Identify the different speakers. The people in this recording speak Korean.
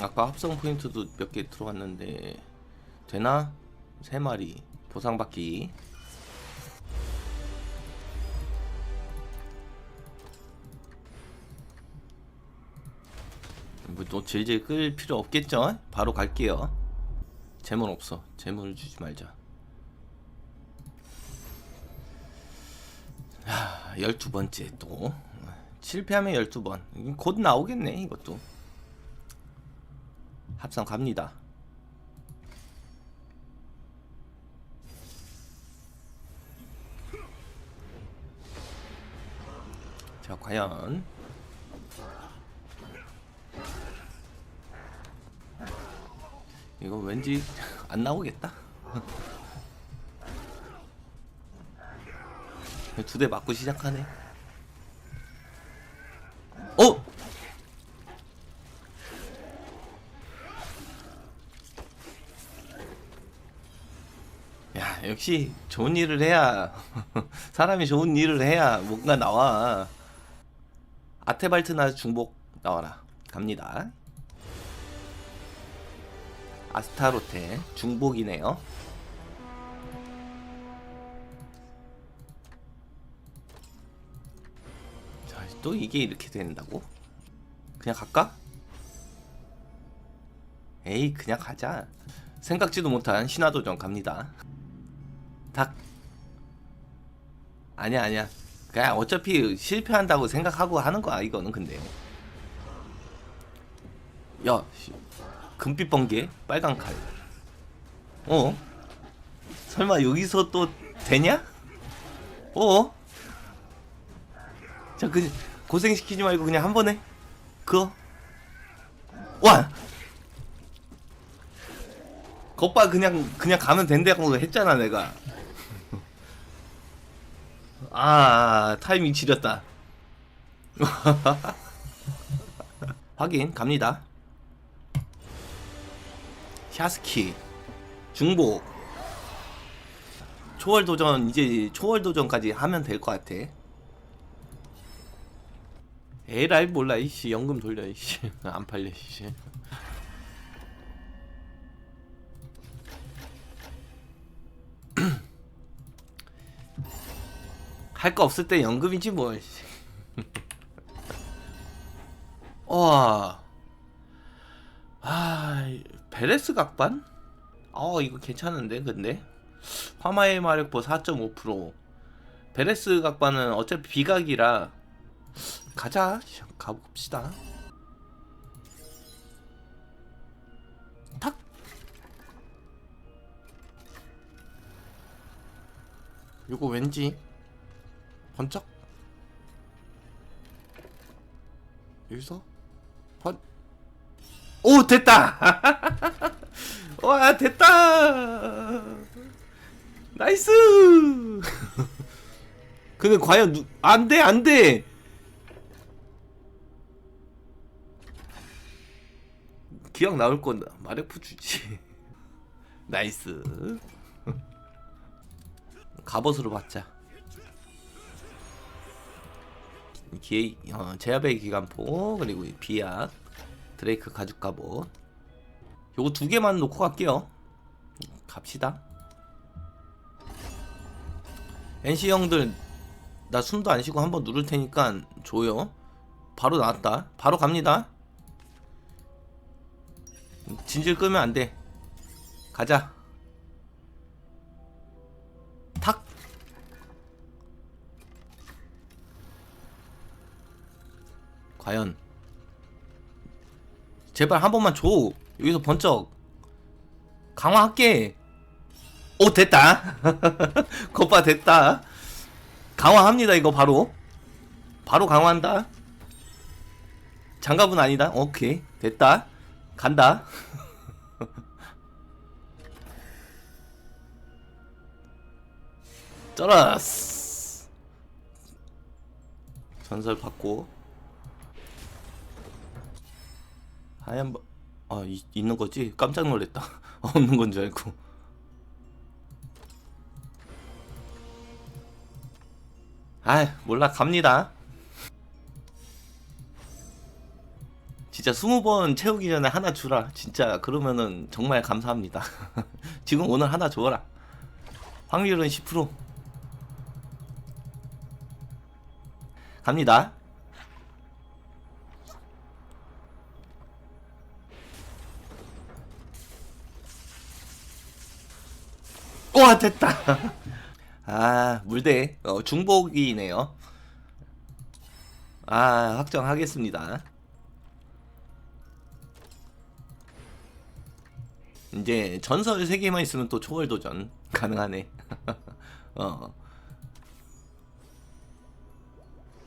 Speaker 1: 아까 합성 포인트도 몇 개 들어왔는데 되나? 세 마리 보상받기. 뭐또 질질 끌 필요 없겠죠? 바로 갈게요. 재물 없어. 재물 주지 말자. 야, 12번째 또. 실패하면 12번. 곧 나오겠네 이것도 합성 갑니다. 자 과연. 이거 왠지 안 나오겠다? 두 대 맞고 시작하네 야 역시 좋은 일을 해야 사람이 좋은 일을 해야 뭔가 나와. 아테발트나 중복 나와라. 갑니다. 아스타로테 중복이네요. 자, 또 이게 이렇게 된다고? 그냥 갈까? 에이 그냥 가자. 생각지도 못한 신화도전 갑니다 닭. 아니야 아니야. 그냥 어차피 실패한다고 생각하고 하는 거야 이거는 근데. 야 씨, 금빛 번개 빨간 칼. 어? 설마 여기서 또 되냐? 어? 자, 그 고생시키지 말고 그냥 한 번에 그거 와! 겉바 그냥 그냥 가면 된다고 했잖아 내가 아 타이밍 지렸다. 확인 갑니다. 샤스키 중복. 초월 도전 이제 초월 도전까지 하면 될 것 같아. 에라이 몰라 이씨. 연금 돌려 이씨. 안 팔려 이씨 할 거 없을 때 연금이지 뭘 와. 아, 베레스 각반? 어, 이거 괜찮은데, 근데? 화마의 마력보 4.5%. 베레스 각반은 어차피 비각이라, 가자. 가봅시다. 탁! 요거 왠지, 번쩍? 여기서? 번, 오 됐다! 와 됐다! 나이스! 근데 과연 누... 안돼 안돼! 기억 나올 건 마레프 주지. 나이스. 갑옷으로 받자 기 어, 제압의 기관포 그리고 이 비약 드레이크 가죽 갑옷 요거 두 개만 놓고 갈게요. 갑시다. NC 형들 나 숨도 안 쉬고 한번 누를 테니까 줘요. 바로 나왔다. 바로 갑니다. 진질 끄면 안돼. 가자 과연. 제발 한 번만 줘. 여기서 번쩍. 강화할게. 오 됐다. 겉바 됐다. 강화합니다 이거 바로. 바로 강화한다. 장갑은 아니다. 오케이. 됐다. 간다. 쩔었어 전설 받고 하얀 바... 아 이, 있는 거지? 깜짝 놀랐다 없는 건 줄 알고 아 몰라 갑니다 진짜 진짜 20번 채우기 전에 하나 주라. 진짜 그러면은 정말 감사합니다. 지금 오늘 하나 줘라. 확률은 10%. 갑니다. 와 됐다. 아 물대 어, 중복이네요. 아 확정하겠습니다. 이제 전설 3개만 있으면 또 초월 도전 가능하네. 어.